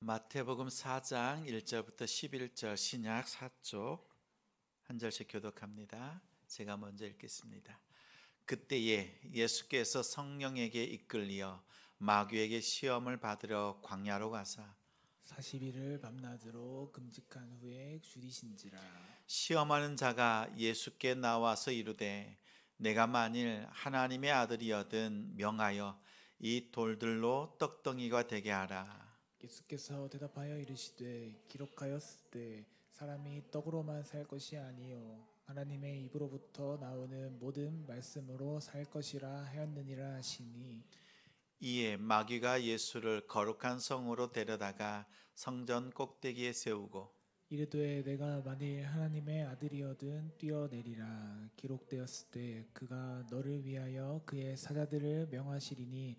마태복음 4장 1절부터 11절 신약 4쪽 한 절씩 교독합니다. 제가 먼저 읽겠습니다. 그때에 예수께서 성령에게 이끌리어 마귀에게 시험을 받으러 광야로 가사 40일을 밤낮으로 금직한 후에 줄이신지라 시험하는 자가 예수께 나와서 이르되 내가 만일 하나님의 아들이여든 명하여 이 돌들로 떡덩이가 되게 하라. 예수께서 대답하여 이르시되 기록하였을 때 사람이 떡으로만 살 것이 아니요 하나님의 입으로부터 나오는 모든 말씀으로 살 것이라 하였느니라 하시니. 이에 마귀가 예수를 거룩한 성으로 데려다가 성전 꼭대기에 세우고 이르되 내가 만일 하나님의 아들이어든 뛰어내리라. 기록되었을 때 그가 너를 위하여 그의 사자들을 명하시리니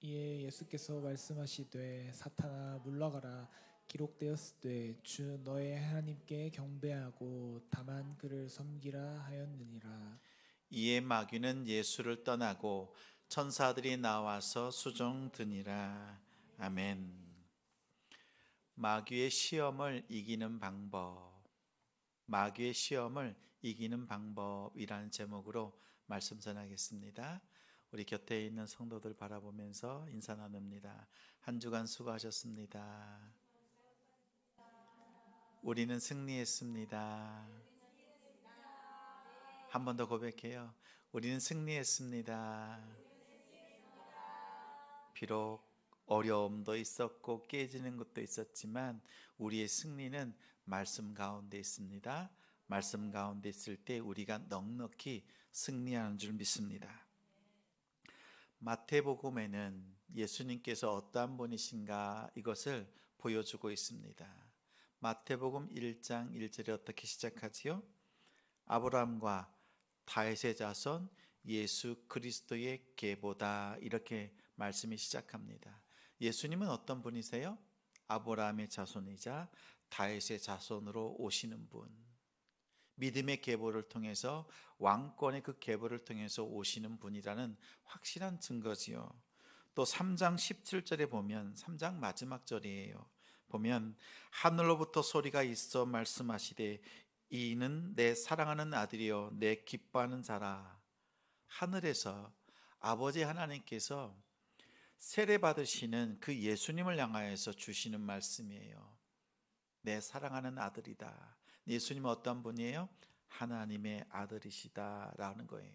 이에 예수께서 말씀하시되 사탄아 물러가라. 기록되었을 때 주 너의 하나님께 경배하고 다만 그를 섬기라 하였느니라. 이에 마귀는 예수를 떠나고 천사들이 나와서 수종 드니라. 아멘. 마귀의 시험을 이기는 방법. 마귀의 시험을 이기는 방법이라는 제목으로 말씀 전하겠습니다. 우리 곁에 있는 성도들 바라보면서 인사 나눕니다. 한 주간 수고하셨습니다. 우리는 승리했습니다. 한 번 더 고백해요. 우리는 승리했습니다. 비록 어려움도 있었고 깨지는 것도 있었지만 우리의 승리는 말씀 가운데 있습니다. 말씀 가운데 있을 때 우리가 넉넉히 승리하는 줄 믿습니다. 마태복음에는 예수님께서 어떠한 분이신가 이것을 보여주고 있습니다. 마태복음 1장 1절에 어떻게 시작하지요? 아브라함과 다윗의 자손 예수 그리스도의 계보다 이렇게 말씀이 시작합니다. 예수님은 어떤 분이세요? 아브라함의 자손이자 다윗의 자손으로 오시는 분. 믿음의 계보를 통해서 왕권의 그 계보를 통해서 오시는 분이라는 확실한 증거지요. 또 3장 17절에 보면 3장 마지막 절이에요. 보면 하늘로부터 소리가 있어 말씀하시되 이는 내 사랑하는 아들이요 내 기뻐하는 자라. 하늘에서 아버지 하나님께서 세례 받으시는 그 예수님을 향하여서 주시는 말씀이에요. 내 사랑하는 아들이다. 예수님은 어떤 분이에요? 하나님의 아들이시다라는 거예요.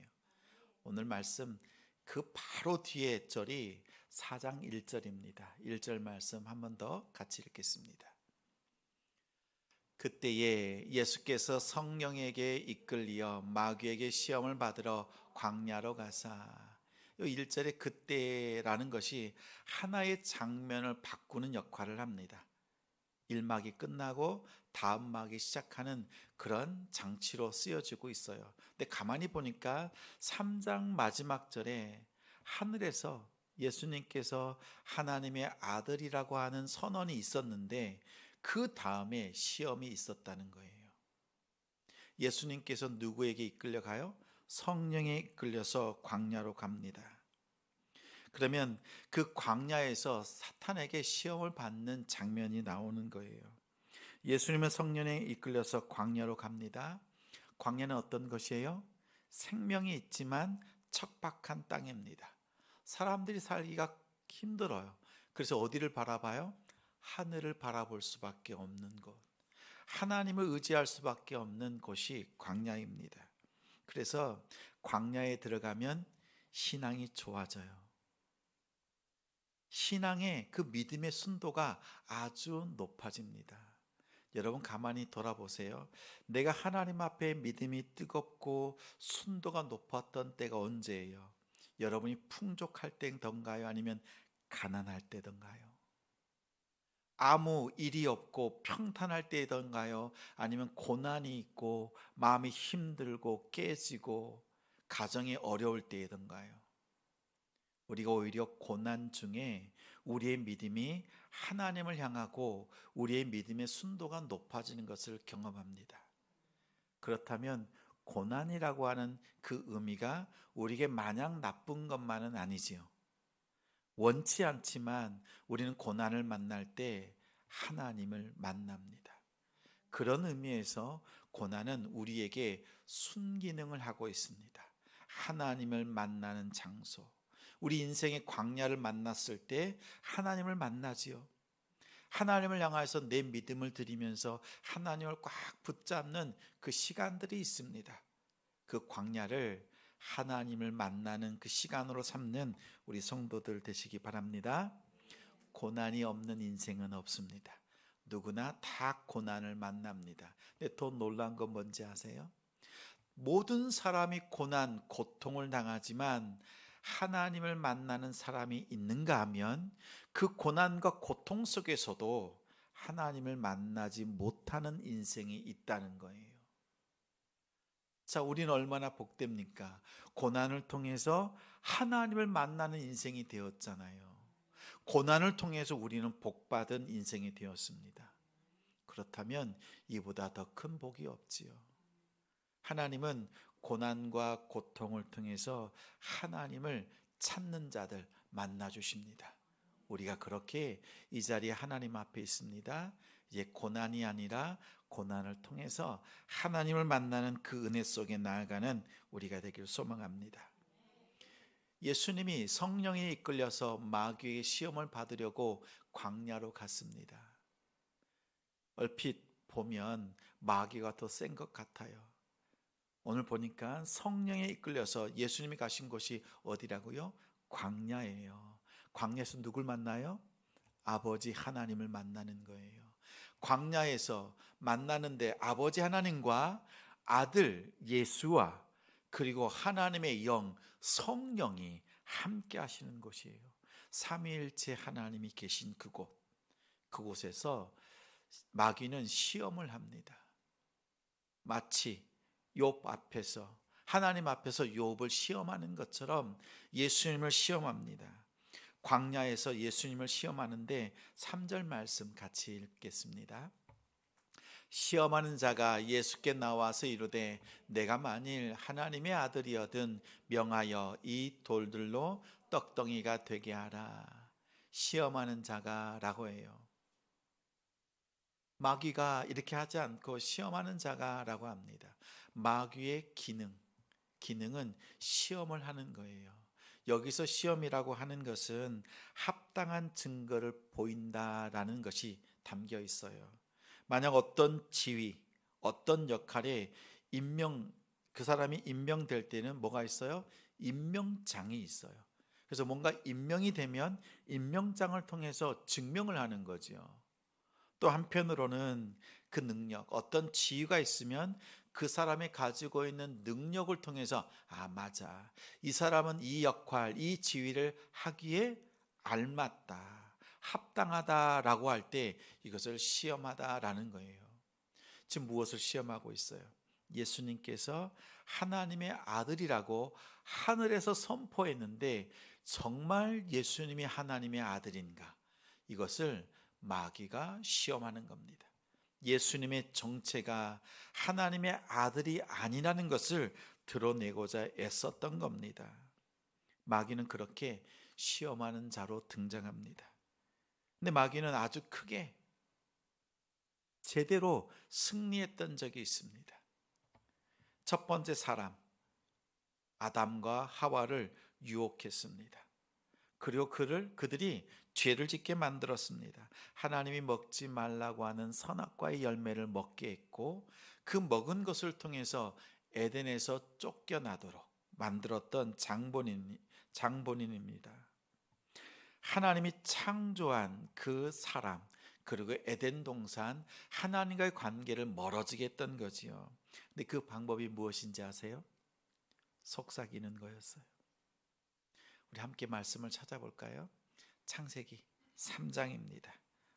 오늘 말씀 그 바로 뒤에 절이 4장 1절입니다. 1절 말씀 한 번 더 같이 읽겠습니다. 그때에 예수께서 성령에게 이끌리어 마귀에게 시험을 받으러 광야로 가사 이 1절의 그때라는 것이 하나의 장면을 바꾸는 역할을 합니다. 1막이 끝나고 다음 막이 시작하는 그런 장치로 쓰여지고 있어요. 근데 가만히 보니까 3장 마지막 절에 하늘에서 예수님께서 하나님의 아들이라고 하는 선언이 있었는데 그 다음에 시험이 있었다는 거예요. 예수님께서 누구에게 이끌려 가요? 성령에 이끌려서 광야로 갑니다. 그러면 그 광야에서 사탄에게 시험을 받는 장면이 나오는 거예요. 예수님은 성령에 이끌려서 광야로 갑니다. 광야는 어떤 것이에요? 생명이 있지만 척박한 땅입니다. 사람들이 살기가 힘들어요. 그래서 어디를 바라봐요? 하늘을 바라볼 수밖에 없는 곳. 하나님을 의지할 수밖에 없는 곳이 광야입니다. 그래서 광야에 들어가면 신앙이 좋아져요. 신앙의 그 믿음의 순도가 아주 높아집니다. 여러분 가만히 돌아보세요. 내가 하나님 앞에 믿음이 뜨겁고 순도가 높았던 때가 언제예요? 여러분이 풍족할 때던가요? 아니면 가난할 때던가요? 아무 일이 없고 평탄할 때이던가요? 아니면 고난이 있고 마음이 힘들고 깨지고 가정이 어려울 때이던가요? 우리가 오히려 고난 중에 우리의 믿음이 하나님을 향하고 우리의 믿음의 순도가 높아지는 것을 경험합니다. 그렇다면 고난이라고 하는 그 의미가 우리에게 마냥 나쁜 것만은 아니지요. 원치 않지만 우리는 고난을 만날 때 하나님을 만납니다. 그런 의미에서 고난은 우리에게 순기능을 하고 있습니다. 하나님을 만나는 장소. 우리 인생의 광야를 만났을 때 하나님을 만나지요. 하나님을 향해서 내 믿음을 드리면서 하나님을 꽉 붙잡는 그 시간들이 있습니다. 그 광야를 하나님을 만나는 그 시간으로 삼는 우리 성도들 되시기 바랍니다. 고난이 없는 인생은 없습니다. 누구나 다 고난을 만납니다. 근데 더 놀란 건 뭔지 아세요? 모든 사람이 고난, 고통을 당하지만 하나님을 만나는 사람이 있는가 하면 그 고난과 고통 속에서도 하나님을 만나지 못하는 인생이 있다는 거예요. 자, 우리는 얼마나 복됩니까? 고난을 통해서 하나님을 만나는 인생이 되었잖아요. 고난을 통해서 우리는 복받은 인생이 되었습니다. 그렇다면 이보다 더 큰 복이 없지요. 하나님은 고난과 고통을 통해서 하나님을 찾는 자들 만나 주십니다. 우리가 그렇게 이 자리에 하나님 앞에 있습니다. 이제 고난이 아니라 고난을 통해서 하나님을 만나는 그 은혜 속에 나아가는 우리가 되길 소망합니다. 예수님이 성령에 이끌려서 마귀의 시험을 받으려고 광야로 갔습니다. 얼핏 보면 마귀가 더 센 것 같아요. 오늘 보니까 성령에 이끌려서 예수님이 가신 곳이 어디라고요? 광야예요. 광야에서 누굴 만나요? 아버지 하나님을 만나는 거예요. 광야에서 만나는데 아버지 하나님과 아들 예수와 그리고 하나님의 영 성령이 함께 하시는 곳이에요. 삼위일체 하나님이 계신 그곳. 그곳에서 마귀는 시험을 합니다. 마치 욥 앞에서 하나님 앞에서 욥을 시험하는 것처럼 예수님을 시험합니다. 광야에서 예수님을 시험하는데 3절 말씀 같이 읽겠습니다. 시험하는 자가 예수께 나와서 이르되 내가 만일 하나님의 아들이어든 명하여 이 돌들로 떡덩이가 되게 하라. 시험하는 자가라고 해요. 마귀가 이렇게 하지 않고 시험하는 자가라고 합니다. 마귀의 기능, 기능은 시험을 하는 거예요. 여기서 시험이라고 하는 것은 합당한 증거를 보인다라는 것이 담겨 있어요. 만약 어떤 지위, 어떤 역할에 임명 그 사람이 임명될 때는 뭐가 있어요? 임명장이 있어요. 그래서 뭔가 임명이 되면 임명장을 통해서 증명을 하는 거지요. 또 한편으로는 그 능력, 어떤 지위가 있으면 그 사람이 가지고 있는 능력을 통해서 아 맞아 이 사람은 이 역할 이 지위를 하기에 알맞다 합당하다라고 할 때 이것을 시험하다라는 거예요. 지금 무엇을 시험하고 있어요? 예수님께서 하나님의 아들이라고 하늘에서 선포했는데 정말 예수님이 하나님의 아들인가? 이것을 마귀가 시험하는 겁니다. 예수님의 정체가 하나님의 아들이 아니라는 것을 드러내고자 애썼던 겁니다. 마귀는 그렇게 시험하는 자로 등장합니다. 근데 마귀는 아주 크게 제대로 승리했던 적이 있습니다. 첫 번째 사람, 아담과 하와를 유혹했습니다. 그리고 그를 그들이 죄를 짓게 만들었습니다. 하나님이 먹지 말라고 하는 선악과의 열매를 먹게 했고 그 먹은 것을 통해서 에덴에서 쫓겨나도록 만들었던 장본인 장본인입니다. 하나님이 창조한 그 사람 그리고 에덴 동산 하나님과의 관계를 멀어지게 했던 거지요. 근데 그 방법이 무엇인지 아세요? 속삭이는 거였어요. 우리 함께 말씀을 찾아볼까요? 창세기 3장입니다.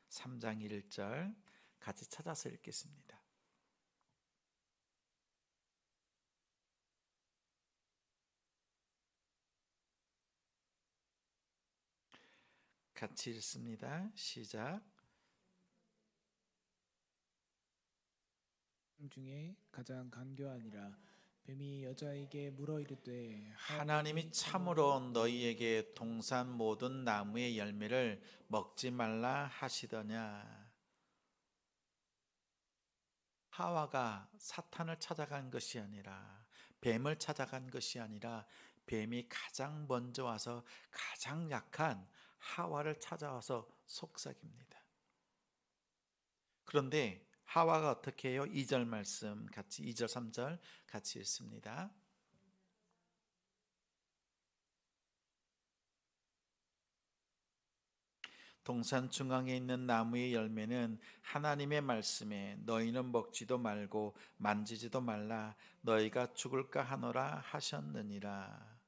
3장 1절 같이 찾아서 읽겠습니다. 같이 읽습니다. 시작. 중에 가장 간교하니라 뱀이 여자에게 물어 이르되 하나님이 참으로 너희에게 동산 모든 나무의 열매를 먹지 말라 하시더냐. 하와가 사탄을 찾아간 것이 아니라 뱀을 찾아간 것이 아니라 뱀이 가장 먼저 와서 가장 약한 하와를 찾아와서 속삭입니다. 그런데 하와가 어떻게 해요? 2절 말씀 같이 2절 3절 같이 읽습니다. 동산 중앙에 있는 나무의 열매는 하나님의 말씀에 너희는 먹지도 말고 만지지도 말라 너희가 죽을까 하노라 하셨느니라.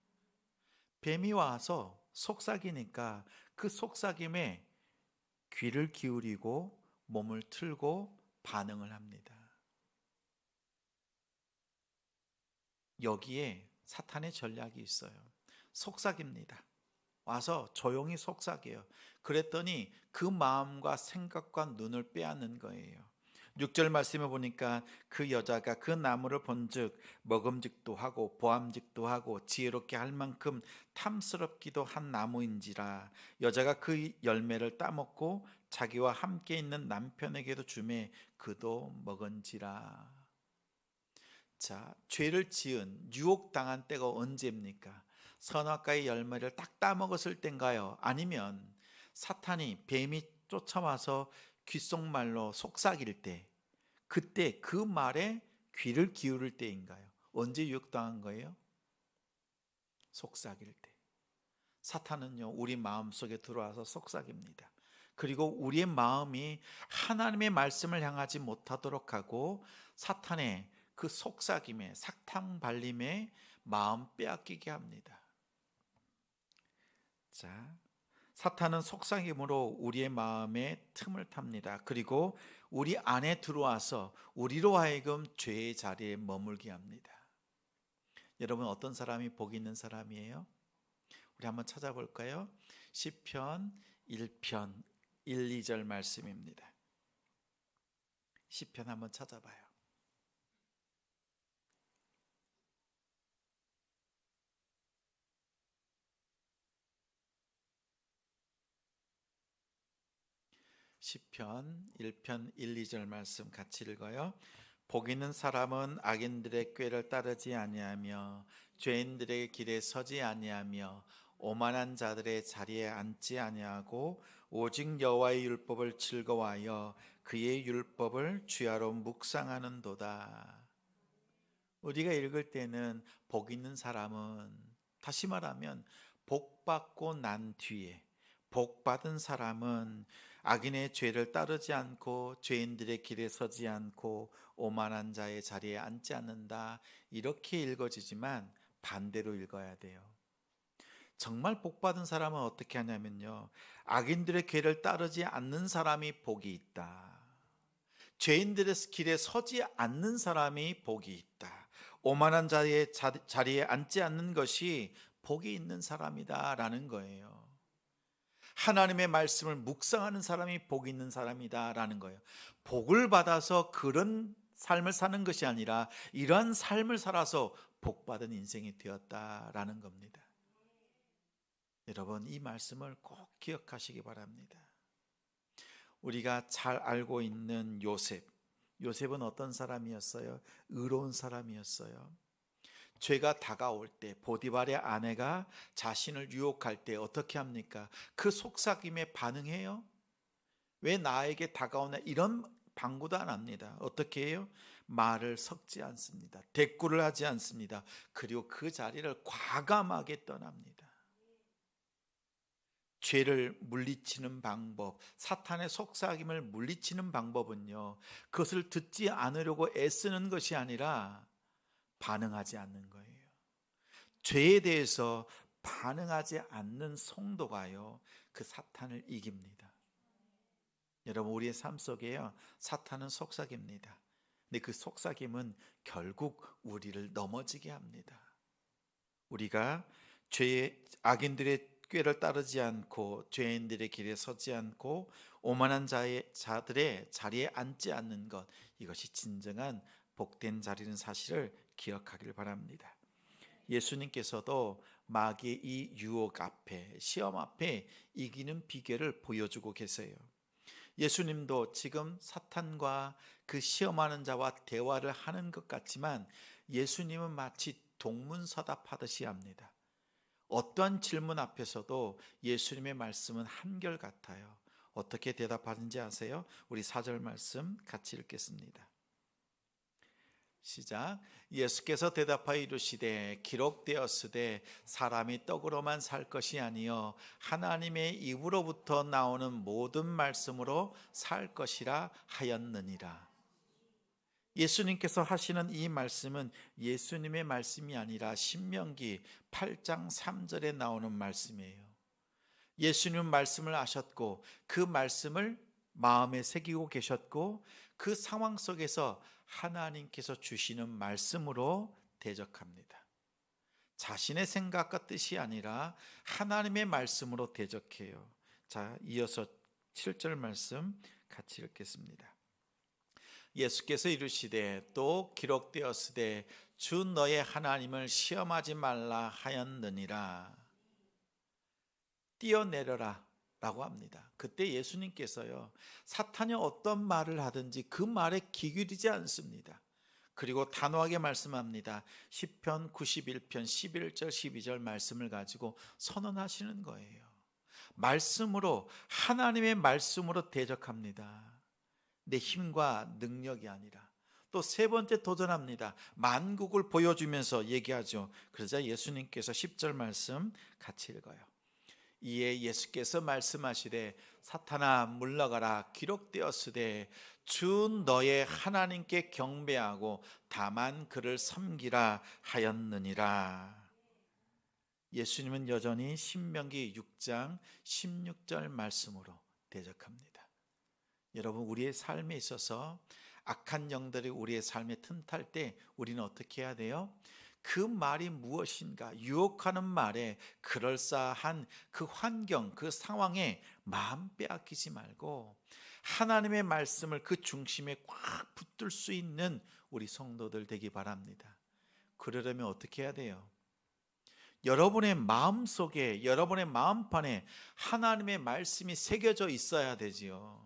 뱀이 와서 속삭이니까 그 속삭임에 귀를 기울이고 몸을 틀고 반응을 합니다. 여기에 사탄의 전략이 있어요. 속삭입니다. 와서 조용히 속삭여요. 그랬더니 그 마음과 생각과 눈을 빼앗는 거예요. 6절 말씀에 보니까 그 여자가 그 나무를 본즉 먹음직도 하고 보암직도 하고 지혜롭게 할 만큼 탐스럽기도 한 나무인지라 여자가 그 열매를 따먹고 자기와 함께 있는 남편에게도 주매 그도 먹은지라 자 죄를 지은 유혹당한 때가 언제입니까? 선악과의 열매를 딱 따먹었을 땐가요? 아니면 사탄이 뱀이 쫓아와서 귓속말로 속삭일 때 그때 그 말에 귀를 기울일 때인가요? 언제 유혹당한 거예요? 속삭일 때. 사탄은요, 우리 마음 속에 들어와서 속삭입니다. 그리고 우리의 마음이 하나님의 말씀을 향하지 못하도록 하고 사탄의 그 속삭임에 사탕 발림에 마음 빼앗기게 합니다. 자, 사탄은 속삭임으로 우리의 마음에 틈을 탑니다. 그리고 우리 안에 들어와서 우리로 하여금 죄의 자리에 머물게 합니다. 여러분 어떤 사람이 복 있는 사람이에요? 우리 한번 찾아볼까요? 시편 1편 1, 2절 말씀입니다. 시편 한번 찾아봐요. 시편 1편 1, 2절 말씀 같이 읽어요. 복 있는 사람은 악인들의 꾀를 따르지 아니하며 죄인들의 길에 서지 아니하며 오만한 자들의 자리에 앉지 아니하고 오직 여호와의 율법을 즐거워하여 그의 율법을 주야로 묵상하는도다. 우리가 읽을 때는 복 있는 사람은 다시 말하면 복 받고 난 뒤에 복 받은 사람은 악인의 죄를 따르지 않고 죄인들의 길에 서지 않고 오만한 자의 자리에 앉지 않는다. 이렇게 읽어지지만 반대로 읽어야 돼요. 정말 복 받은 사람은 어떻게 하냐면요. 악인들의 길을 따르지 않는 사람이 복이 있다. 죄인들의 길에 서지 않는 사람이 복이 있다. 오만한 자의 자리에 앉지 않는 것이 복이 있는 사람이다라는 거예요. 하나님의 말씀을 묵상하는 사람이 복 있는 사람이다라는 거예요. 복을 받아서 그런 삶을 사는 것이 아니라 이러한 삶을 살아서 복 받은 인생이 되었다라는 겁니다. 여러분 이 말씀을 꼭 기억하시기 바랍니다. 우리가 잘 알고 있는 요셉. 요셉은 어떤 사람이었어요? 의로운 사람이었어요. 죄가 다가올 때 보디발의 아내가 자신을 유혹할 때 어떻게 합니까? 그 속삭임에 반응해요? 왜 나에게 다가오나 이런 방구도 안 합니다. 어떻게 해요? 말을 섞지 않습니다. 대꾸를 하지 않습니다. 그리고 그 자리를 과감하게 떠납니다. 죄를 물리치는 방법, 사탄의 속삭임을 물리치는 방법은요, 그것을 듣지 않으려고 애쓰는 것이 아니라 반응하지 않는 거예요. 죄에 대해서 반응하지 않는 성도가요, 그 사탄을 이깁니다. 여러분 우리의 삶 속에요 사탄은 속삭입니다. 근데 그 속삭임은 결국 우리를 넘어지게 합니다. 우리가 죄의 악인들의 꾀를 따르지 않고 죄인들의 길에 서지 않고 오만한 자의 자들의 자리에 앉지 않는 것 이것이 진정한 복된 자리는 사실을 기억하길 바랍니다. 예수님께서도 마귀의 이 유혹 앞에 시험 앞에 이기는 비결을 보여주고 계세요. 예수님도 지금 사탄과 그 시험하는 자와 대화를 하는 것 같지만 예수님은 마치 동문서답하듯이 합니다. 어떠한 질문 앞에서도 예수님의 말씀은 한결 같아요. 어떻게 대답하는지 아세요? 우리 사절 말씀 같이 읽겠습니다. 시작. 예수께서 대답하여 이르시되 기록되었으되 사람이 떡으로만 살 것이 아니요 하나님의 입으로부터 나오는 모든 말씀으로 살 것이라 하였느니라. 예수님께서 하시는 이 말씀은 예수님의 말씀이 아니라 신명기 8장 3절에 나오는 말씀이에요. 예수님 말씀을 아셨고 그 말씀을 마음에 새기고 계셨고 그 상황 속에서 하나님께서 주시는 말씀으로 대적합니다. 자신의 생각과 뜻이 아니라 하나님의 말씀으로 대적해요. 자, 이어서 7절 말씀 같이 읽겠습니다. 예수께서 이르시되 또 기록되었으되 주 너의 하나님을 시험하지 말라 하였느니라. 뛰어내려라 라고 합니다. 그때 예수님께서요, 사탄이 어떤 말을 하든지 그 말에 기울이지 않습니다. 그리고 단호하게 말씀합니다. 10편 91편 11절 12절 말씀을 가지고 선언하시는 거예요. 말씀으로 하나님의 말씀으로 대적합니다. 내 힘과 능력이 아니라 또 세 번째 도전합니다. 만국을 보여주면서 얘기하죠. 그러자 예수님께서 10절 말씀 같이 읽어요. 이에 예수께서 말씀하시되 사탄아 물러가라 기록되었으되 주 너의 하나님께 경배하고 다만 그를 섬기라 하였느니라. 예수님은 여전히 신명기 6장 16절 말씀으로 대적합니다. 여러분 우리의 삶에 있어서 악한 영들이 우리의 삶에 틈탈 때 우리는 어떻게 해야 돼요? 그 말이 무엇인가 유혹하는 말에 그럴싸한 그 환경 그 상황에 마음 빼앗기지 말고 하나님의 말씀을 그 중심에 꽉 붙들 수 있는 우리 성도들 되기 바랍니다. 그러려면 어떻게 해야 돼요? 여러분의 마음 속에 여러분의 마음판에 하나님의 말씀이 새겨져 있어야 되지요.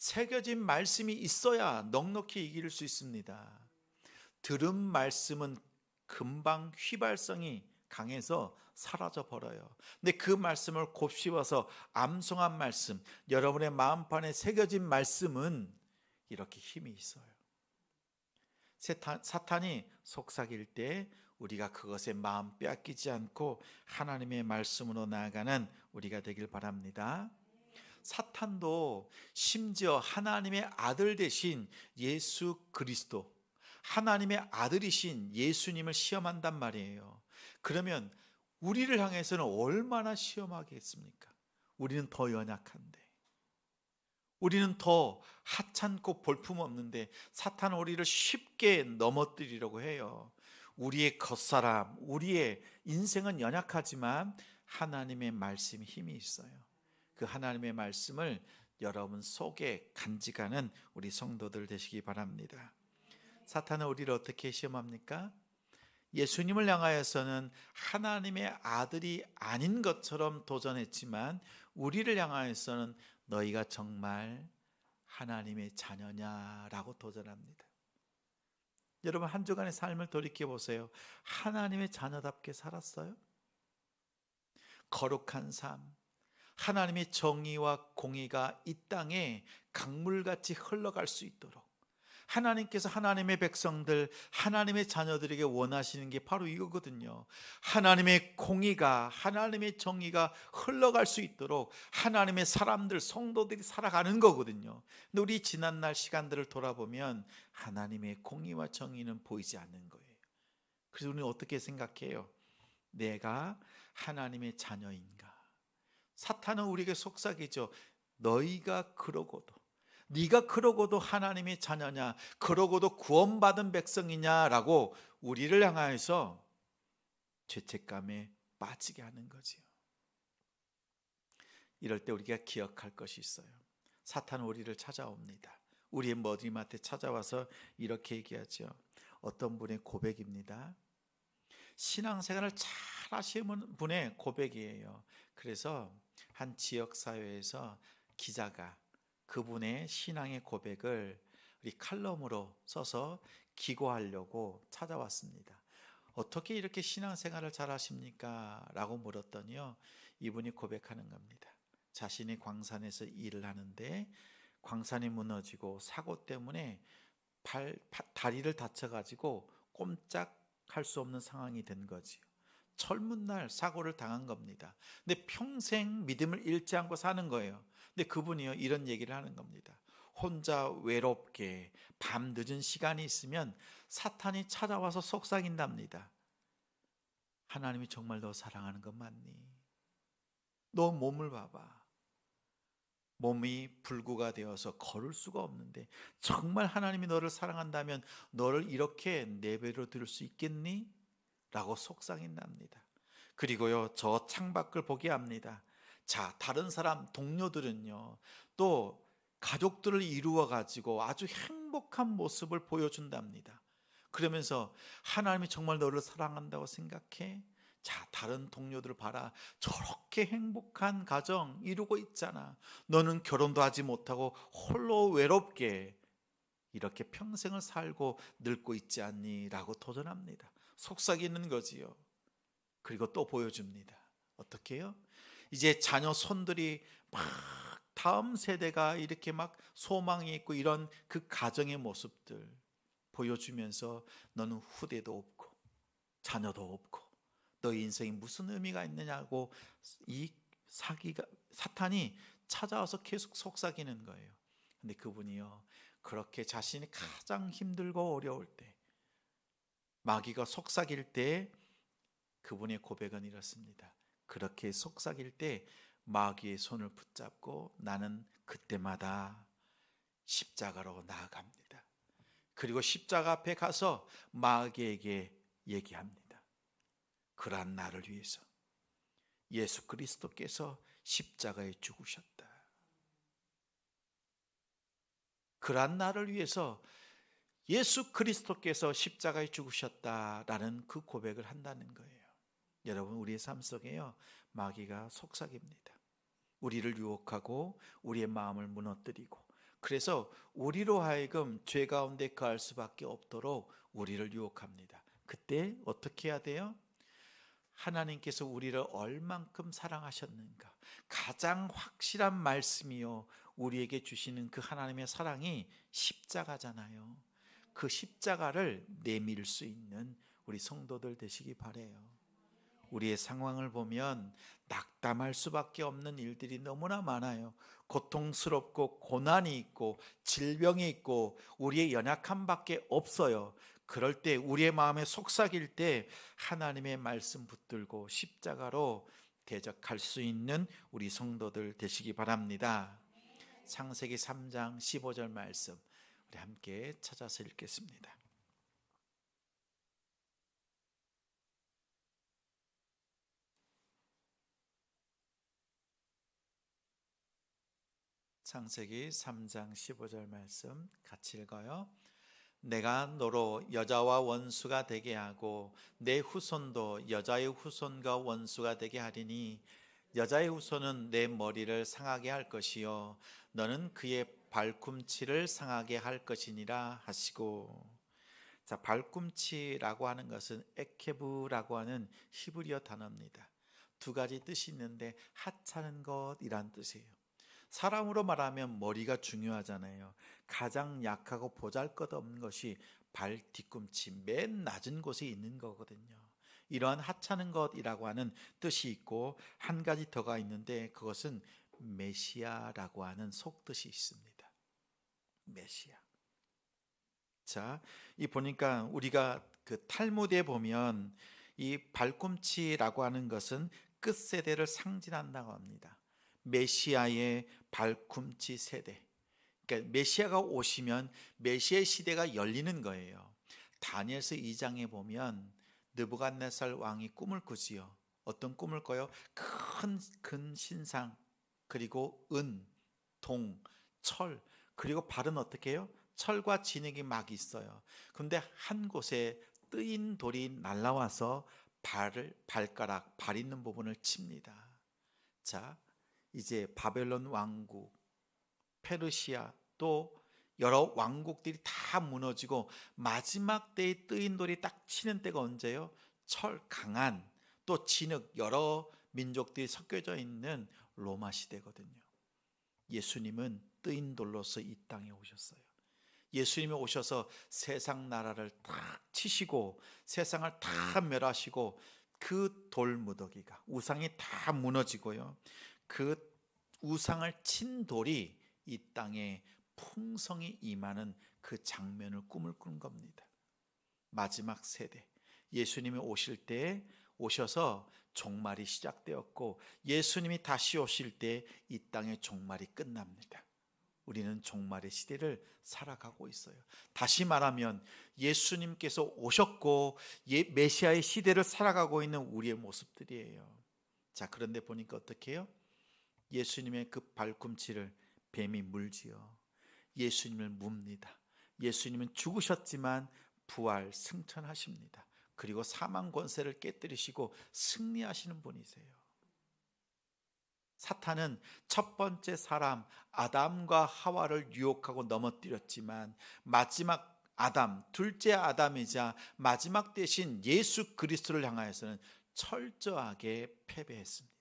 새겨진 말씀이 있어야 넉넉히 이길 수 있습니다. 들은 말씀은 금방 휘발성이 강해서 사라져 버려요. 근데 그 말씀을 곱씹어서 암송한 말씀, 여러분의 마음판에 새겨진 말씀은 이렇게 힘이 있어요. 사탄이 속삭일 때 우리가 그것에 마음 빼앗기지 않고 하나님의 말씀으로 나아가는 우리가 되길 바랍니다. 사탄도 심지어 하나님의 아들 대신 예수 그리스도 하나님의 아들이신 예수님을 시험한단 말이에요. 그러면 우리를 향해서는 얼마나 시험하겠습니까? 우리는 더 연약한데. 우리는 더 하찮고 볼품없는데 사탄은 우리를 쉽게 넘어뜨리려고 해요. 우리의 겉사람, 우리의 인생은 연약하지만 하나님의 말씀이 힘이 있어요. 그 하나님의 말씀을 여러분 속에 간직하는 우리 성도들 되시기 바랍니다. 사탄은 우리를 어떻게 시험합니까? 예수님을 향하여서는 하나님의 아들이 아닌 것처럼 도전했지만 우리를 향하여서는 너희가 정말 하나님의 자녀냐라고 도전합니다. 여러분 한 주간의 삶을 돌이켜 보세요. 하나님의 자녀답게 살았어요? 거룩한 삶, 하나님의 정의와 공의가 이 땅에 강물같이 흘러갈 수 있도록 하나님께서 하나님의 백성들, 하나님의 자녀들에게 원하시는 게 바로 이거거든요. 하나님의 공의가, 하나님의 정의가 흘러갈 수 있도록 하나님의 사람들, 성도들이 살아가는 거거든요. 근데 우리 지난날 시간들을 돌아보면 하나님의 공의와 정의는 보이지 않는 거예요. 그래서 우리는 어떻게 생각해요? 내가 하나님의 자녀인가? 사탄은 우리에게 속삭이죠. 너희가 그러고도 네가 그러고도 하나님의 자녀냐 그러고도 구원받은 백성이냐라고 우리를 향하여서 죄책감에 빠지게 하는 거지요. 이럴 때 우리가 기억할 것이 있어요. 사탄은 우리를 찾아옵니다. 우리의 머리맡에 찾아와서 이렇게 얘기하죠. 어떤 분의 고백입니다. 신앙생활을 잘 하시는 분의 고백이에요. 그래서 한 지역 사회에서 기자가 그분의 신앙의 고백을 우리 칼럼으로 써서 기고하려고 찾아왔습니다. 어떻게 이렇게 신앙생활을 잘 하십니까? 라고 물었더니요. 이분이 고백하는 겁니다. 자신이 광산에서 일을 하는데 광산이 무너지고 사고 때문에 발, 파- 다리를 다쳐가지고 꼼짝할 수 없는 상황이 된 거지요. 젊은 날 사고를 당한 겁니다. 근데 평생 믿음을 잃지 않고 사는 거예요. 근데 그분이요 이런 얘기를 하는 겁니다. 혼자 외롭게 밤 늦은 시간이 있으면 사탄이 찾아와서 속삭인답니다. 하나님이 정말 너 사랑하는 것 맞니? 너 몸을 봐봐. 몸이 불구가 되어서 걸을 수가 없는데 정말 하나님이 너를 사랑한다면 너를 이렇게 내버려 둘수 있겠니? 라고 속상했답니다. 그리고요, 저 창밖을 보게 합니다. 자, 다른 사람, 동료들은요, 또 가족들을 이루어 가지고 아주 행복한 모습을 보여준답니다. 그러면서 하나님이 정말 너를 사랑한다고 생각해? 자, 다른 동료들 봐라. 저렇게 행복한 가정 이루고 있잖아. 너는 결혼도 하지 못하고 홀로 외롭게 이렇게 평생을 살고 늙고 있지 않니? 라고 도전합니다. 속삭이는 거지요. 그리고 또 보여줍니다. 어떻게 해요? 이제 자녀 손들이 막 다음 세대가 이렇게 막 소망이 있고 이런 그 가정의 모습들 보여주면서 너는 후대도 없고 자녀도 없고 너 인생이 무슨 의미가 있느냐고 이 사기가 사탄이 찾아와서 계속 속삭이는 거예요. 근데 그분이요 그렇게 자신이 가장 힘들고 어려울 때 마귀가 속삭일 때 그분의 고백은 이렇습니다. 그렇게 속삭일 때 마귀의 손을 붙잡고 나는 그때마다 십자가로 나아갑니다. 그리고 십자가 앞에 가서 마귀에게 얘기합니다. 그러한 나를 위해서 예수 그리스도께서 십자가에 죽으셨다. 그러한 나를 위해서 예수 그리스도께서 십자가에 죽으셨다라는 그 고백을 한다는 거예요. 여러분 우리의 삶 속에요 마귀가 속삭입니다. 우리를 유혹하고 우리의 마음을 무너뜨리고 그래서 우리로 하여금 죄 가운데 거할 수밖에 없도록 우리를 유혹합니다. 그때 어떻게 해야 돼요? 하나님께서 우리를 얼만큼 사랑하셨는가 가장 확실한 말씀이요 우리에게 주시는 그 하나님의 사랑이 십자가잖아요. 그 십자가를 내밀 수 있는 우리 성도들 되시기 바래요. 우리의 상황을 보면 낙담할 수밖에 없는 일들이 너무나 많아요. 고통스럽고 고난이 있고 질병이 있고 우리의 연약함밖에 없어요. 그럴 때 우리의 마음에 속삭일 때 하나님의 말씀 붙들고 십자가로 대적할 수 있는 우리 성도들 되시기 바랍니다. 창세기 3장 15절 말씀 우리 함께 찾아서 읽겠습니다. 창세기 3장 15절 말씀 같이 읽어요. 내가 너로 여자와 원수가 되게 하고 내 후손도 여자의 후손과 원수가 되게 하리니 여자의 후손은 내 머리를 상하게 할 것이요 너는 그의 발꿈치를 상하게 할 것이니라 하시고 자 발꿈치라고 하는 것은 에케브라고 하는 히브리어 단어입니다. 두 가지 뜻이 있는데 하찮은 것이란 뜻이에요. 사람으로 말하면 머리가 중요하잖아요. 가장 약하고 보잘것없는 것이 발 뒤꿈치 맨 낮은 곳에 있는 거거든요. 이러한 하찮은 것이라고 하는 뜻이 있고 한 가지 더가 있는데 그것은 메시아라고 하는 속뜻이 있습니다. 메시아. 자, 이 보니까 우리가 그 탈무드에 보면 이 발꿈치라고 하는 것은 끝 세대를 상징한다고 합니다. 메시아의 발꿈치 세대. 그러니까 메시아가 오시면 메시아의 시대가 열리는 거예요. 다니엘서 2장에 보면 느부갓네살 왕이 꿈을 꾸지요. 어떤 꿈을 꿔요? 큰 큰 신상 그리고 은, 동, 철 그리고 발은 어떻게 해요? 철과 진흙이 막 있어요. 근데 한 곳에 뜨인 돌이 날라와서 발을 발가락 발 있는 부분을 칩니다. 자, 이제 바벨론 왕국, 페르시아 또 여러 왕국들이 다 무너지고 마지막 때에 뜨인 돌이 딱 치는 때가 언제요? 철 강한 또 진흙 여러 민족들이 섞여져 있는 로마 시대거든요. 예수님은 뜨인 돌로서 이 땅에 오셨어요. 예수님이 오셔서 세상 나라를 탁 치시고 세상을 다 멸하시고 그 돌무더기가 우상이 다 무너지고요. 그 우상을 친 돌이 이 땅에 풍성이 임하는 그 장면을 꿈을 꾼 겁니다. 마지막 세대 예수님이 오실 때 오셔서 종말이 시작되었고 예수님이 다시 오실 때 이 땅의 종말이 끝납니다. 우리는 종말의 시대를 살아가고 있어요. 다시 말하면 예수님께서 오셨고 예, 메시아의 시대를 살아가고 있는 우리의 모습들이에요. 자, 그런데 보니까 어떻게 해요? 예수님의 그 발꿈치를 뱀이 물지요. 예수님을 묵니다. 예수님은 죽으셨지만 부활 승천하십니다. 그리고 사망 권세를 깨뜨리시고 승리하시는 분이세요. 사탄은 첫 번째 사람 아담과 하와를 유혹하고 넘어뜨렸지만 마지막 아담, 둘째 아담이자 마지막 대신 예수 그리스도를 향하여서는 철저하게 패배했습니다.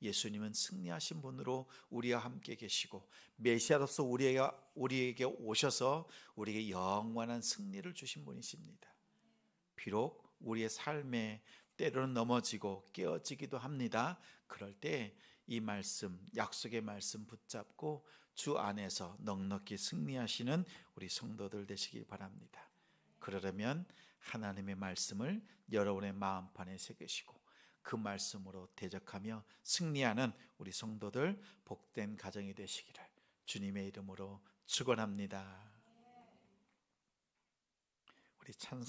예수님은 승리하신 분으로 우리와 함께 계시고 메시아로서 우리에게 우리에게 오셔서 우리에게 영원한 승리를 주신 분이십니다. 비록 우리의 삶에 때로는 넘어지고 깨어지기도 합니다. 그럴 때 이 말씀, 약속의 말씀 붙잡고 주 안에서 넉넉히 승리하시는 우리 성도들 되시기 바랍니다. 그러려면 하나님의 말씀을 여러분의 마음판에 새기시고 그 말씀으로 대적하며 승리하는 우리 성도들 복된 가정이 되시기를 주님의 이름으로 축원합니다. 우리 찬